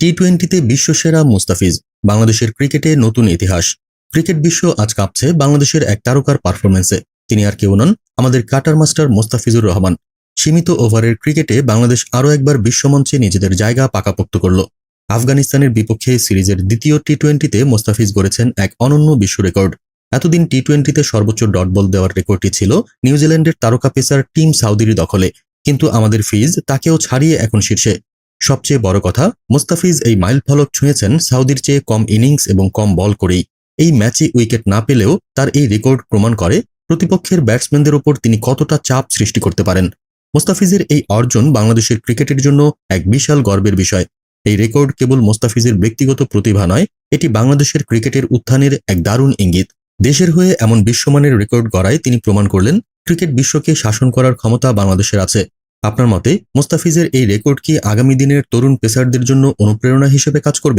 টি টোয়েন্টিতে বিশ্বসেরা মুস্তাফিজ, বাংলাদেশের ক্রিকেটে নতুন ইতিহাস। ক্রিকেট বিশ্ব আজ কাঁপছে বাংলাদেশের এক তারকার পারফরমেন্সে তিনি আর কেউ নন, আমাদের কাটার মাস্টার মোস্তাফিজুর রহমান। সীমিত ওভারের ক্রিকেটে বাংলাদেশ আরও একবার বিশ্বমঞ্চে নিজেদের জায়গা পাকাপোক্ত করল। আফগানিস্তানের বিপক্ষে সিরিজের দ্বিতীয় টি টোয়েন্টিতে মোস্তাফিজ গড়েছেন এক অনন্য বিশ্ব রেকর্ড। এতদিন টি টোয়েন্টিতে সর্বোচ্চ ডট বল দেওয়ার রেকর্ডটি ছিল নিউজিল্যান্ডের তারকা পেসার টিম সাউদির দখলে। কিন্তু আমাদের ফিজ তাকেও ছাড়িয়ে এখন শীর্ষে। সবচেয়ে বড় কথা, মোস্তাফিজ এই মাইল ফলক ছুঁয়েছেন সাউদির চেয়ে কম ইনিংস এবং কম বল করেই। এই ম্যাচে উইকেট না পেলেও তার এই রেকর্ড প্রমাণ করে প্রতিপক্ষের ব্যাটসম্যানদের ওপর তিনি কতটা চাপ সৃষ্টি করতে পারেন। মোস্তাফিজের এই অর্জন বাংলাদেশের ক্রিকেটের জন্য এক বিশাল গর্বের বিষয়। এই রেকর্ড কেবল মোস্তাফিজের ব্যক্তিগত প্রতিভা নয়, এটি বাংলাদেশের ক্রিকেটের উত্থানের এক দারুণ ইঙ্গিত। দেশের হয়ে এমন বিশ্বমানের রেকর্ড গড়ায় তিনি প্রমাণ করলেন, ক্রিকেট বিশ্বকে শাসন করার ক্ষমতা বাংলাদেশের আছে। আপনার মতে মোস্তাফিজের এই রেকর্ড কি আগামী দিনের তরুণ পেসারদের জন্য অনুপ্রেরণা হিসেবে কাজ করবে?